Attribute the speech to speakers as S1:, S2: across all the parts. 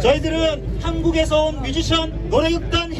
S1: 저희들은 한국에서 온 뮤지션 노래극단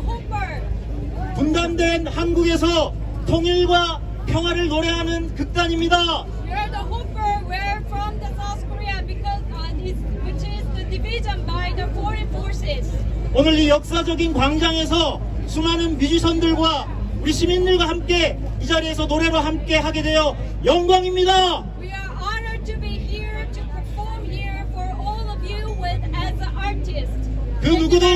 S2: Hooper.
S1: 분단된 한국에서 통일과 평화를 노래하는 극단입니다.
S2: Uh.
S1: 오늘 이 역사적인 광장에서 수많은 뮤지션들과 우리 시민들과 함께 이 자리에서 노래로 함께 하게 되어 영광입니다. 그 누구도.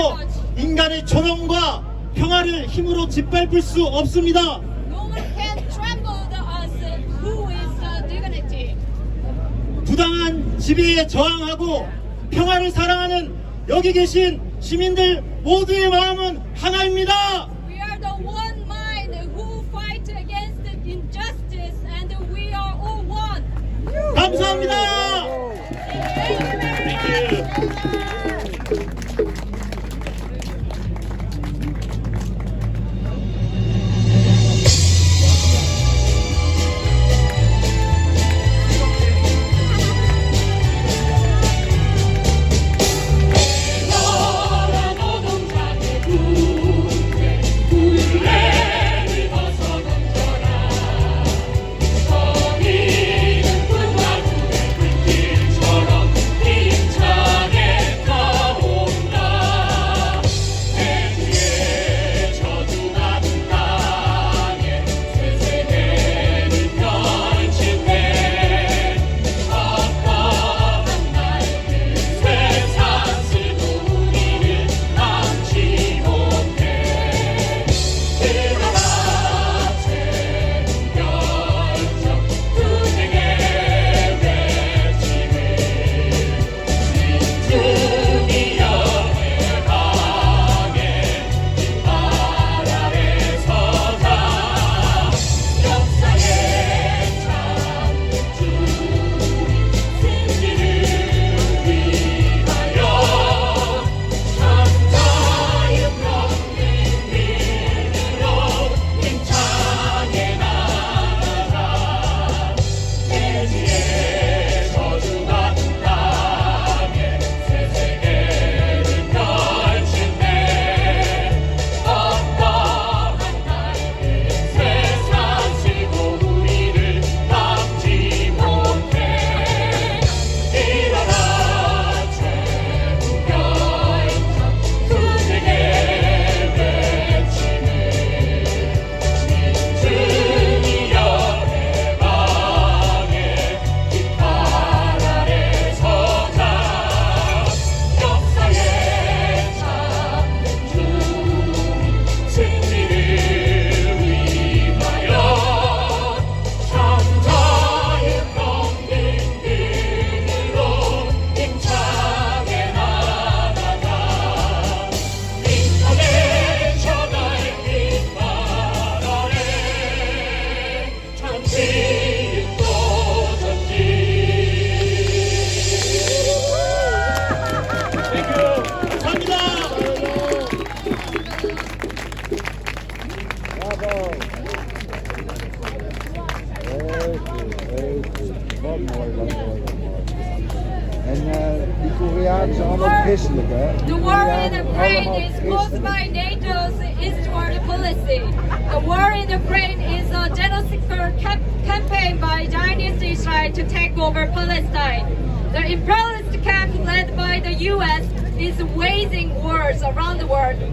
S1: 인간의 존엄과 평화를 힘으로 짓밟을 수 없습니다.
S2: Uh.
S1: 부당한 지배에 저항하고 평화를 사랑하는 여기 계신 시민들 모두의 마음은 하나입니다. 감사합니다.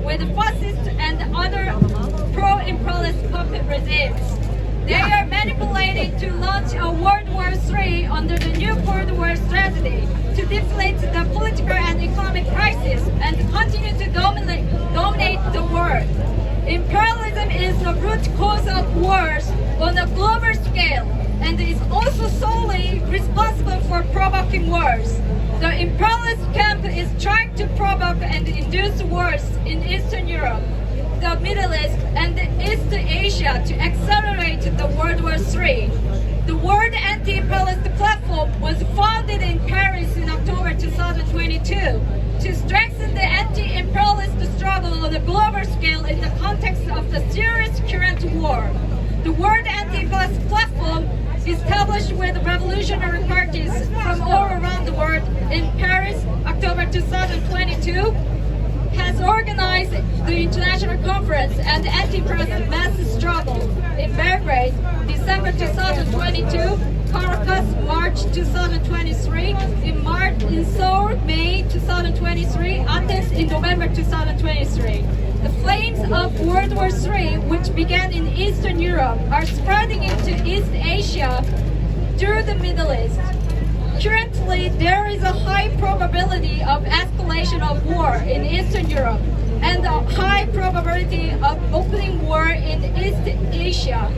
S2: With fascist and other pro-imperialist puppet regimes. They are manipulated to launch a World War III under the new Cold War strategy to deflate the political and economic crisis and continue to dominate, dominate the world. Imperialism is the root cause of wars on a global scale and is also solely responsible for provoking wars. The imperialist camp is trying to provoke and induce wars in Eastern Europe the Middle East and East Asia to accelerate the World War III. The World Anti-Imperialist Platform was founded in Paris in October 2022 to strengthen the anti-imperialist struggle on a global scale in the context of the serious current war. The World Anti-Imperialist Platform established with revolutionary parties from all around the world in Paris, October 2022, has organized the International Conference and Anti-Imperialist Mass Struggle in Belgrade, December 2022, Caracas, March 2023, in March in Seoul, May 2023, Athens in November 2023. The flames of World War III, which began in Eastern Europe, are spreading into East Asia through the Middle East. Currently, there is a high probability of escalation of war in Eastern Europe and a high probability of opening war in East Asia.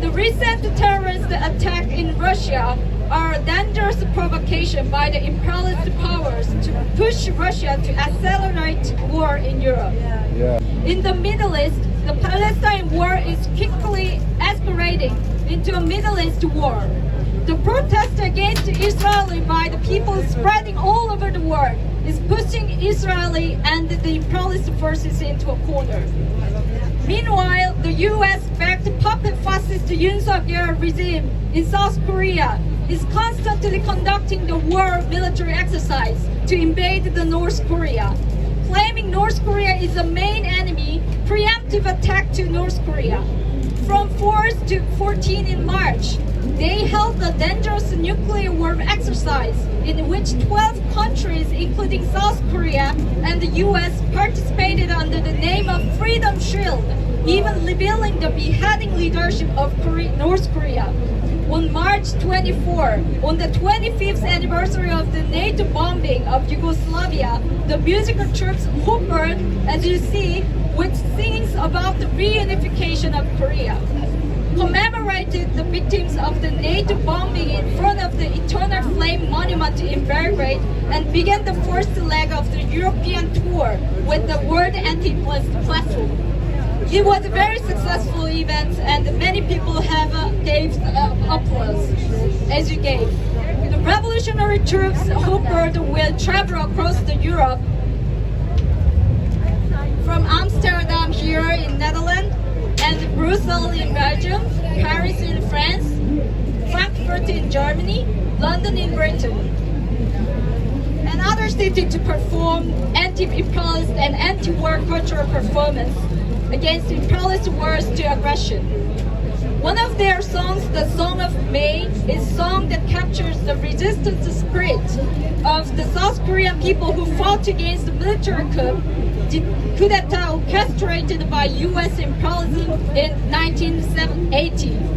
S2: The recent terrorist attack in Russia are a dangerous provocation by the imperialist powers to push Russia to accelerate war in Europe.
S3: Yeah.
S2: In the Middle East, the Palestine war is quickly escalating into a Middle East war. The protest against Israel by the people spreading all over the world is pushing Israeli and the imperialist forces into a corner. Meanwhile, the US-backed puppet fascist Yoon Suk-yeol regime in South Korea is constantly conducting the war military exercise to invade the North Korea. Claiming North Korea is the main enemy, preemptive attack to North Korea. From 4th to 14 in March, they held a dangerous nuclear war exercise in which 12 countries, including South Korea and the US, participated under the name of Freedom Shield, even revealing the beheading leadership of North Korea. On March 24, on the 25th anniversary of the NATO bombing of Yugoslavia, the musical troops Hooper, as you see, which sings about the reunification of Korea commemorated the victims of the NATO bombing in front of the Eternal Flame Monument in Belgrade and began the first leg of the European tour with the World Anti-Blast platform. It was a very successful event and many people have uh, gave uh, applause as you gave. The revolutionary troops Hooper will travel across the Europe from Amsterdam here in Netherlands and Brussels in Belgium, Paris in France, Frankfurt in Germany, London in Britain, and other cities to perform anti-imperialist and anti-war cultural performance against imperialist wars to aggression. One of their songs, the Song of May, is a song that captures the resistance spirit of the South Korean people who fought against the military coup, coup d'etat orchestrated by U.S. imperialism in 1980.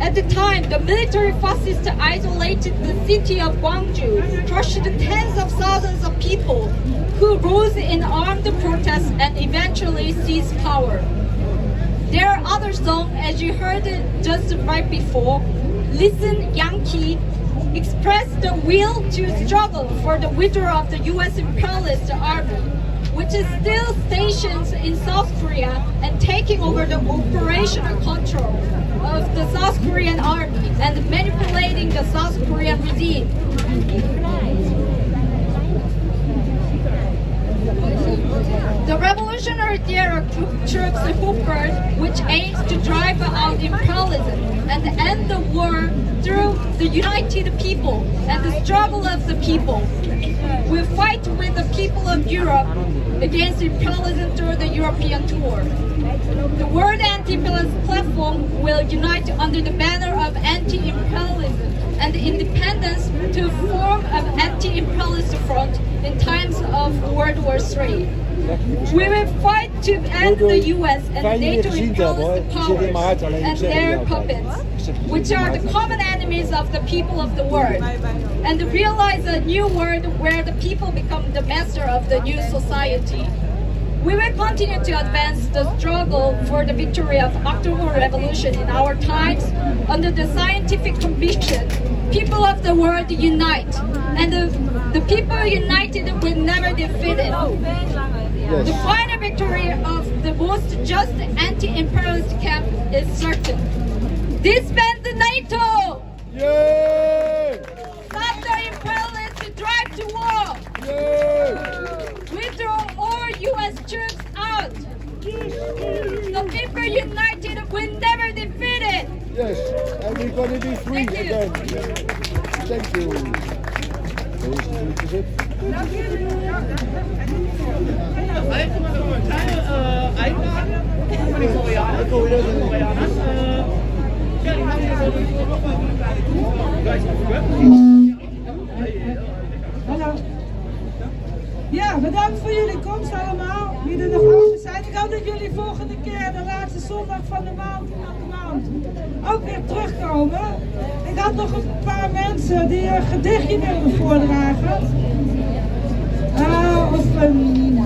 S2: At the time, the military fascists isolated the city of Gwangju, crushed tens of thousands of people who rose in armed protest and eventually seized power. There are other songs, as you heard just right before. Listen, Yankee expressed the will to struggle for the withdrawal of the U.S. imperialist army, which is still stationed in South Korea and taking over the operational control of the South Korean army and manipulating the South Korean regime. The Revolutionary Theater troops Hooper, which aims to drive out imperialism and end the war through the united people and the struggle of the people. We fight with the people of Europe against imperialism through the European tour. The World Anti-Imperialist Platform will unite under the banner of anti-imperialism and independence to form an anti-imperialist front in times of World War III. We will fight to end the US and NATO
S3: gezien te hebben, hoor.
S2: imperialist
S3: Ik zit in mijn hart
S2: powers and their puppets,
S3: Ik zeg het
S2: which are the common enemies of the people of the world, and realize a new world where the people become the master of the new society. We will continue to advance the struggle for the victory of October Revolution in our times under the scientific conviction people of the world unite and the, the people united will never defeat it. The final victory of the most just anti-imperialist camp is certain. Disband the NATO!
S3: Yay!
S2: Stop the imperialists drive to war!
S3: Yay!
S2: Withdraw all U.S. troops out! The people united will never defeat it!
S3: Yes. And we're going to be free
S2: Thank you.
S3: again. Thank you. Is het natuurlijk gezet.
S4: Hallo. Ja, bedankt voor jullie komst allemaal. Wie er nog over zijn. Ik hoop dat jullie volgende keer, de laatste zondag van de maand, van de maand, ook weer terugkomen. Ik had nog een paar mensen die een gedichtje wilden voordragen. Ah, of een,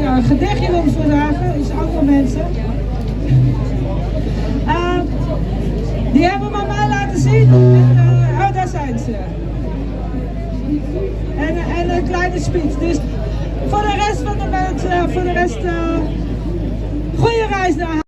S4: ja, een gedichtje wilden voordragen. Dus andere mensen. Ah, die hebben mij laten zien. En, eh, oh, daar zijn ze. En, en een kleine speech. Dus voor de rest van de mensen, voor de rest, eh goede reis naar.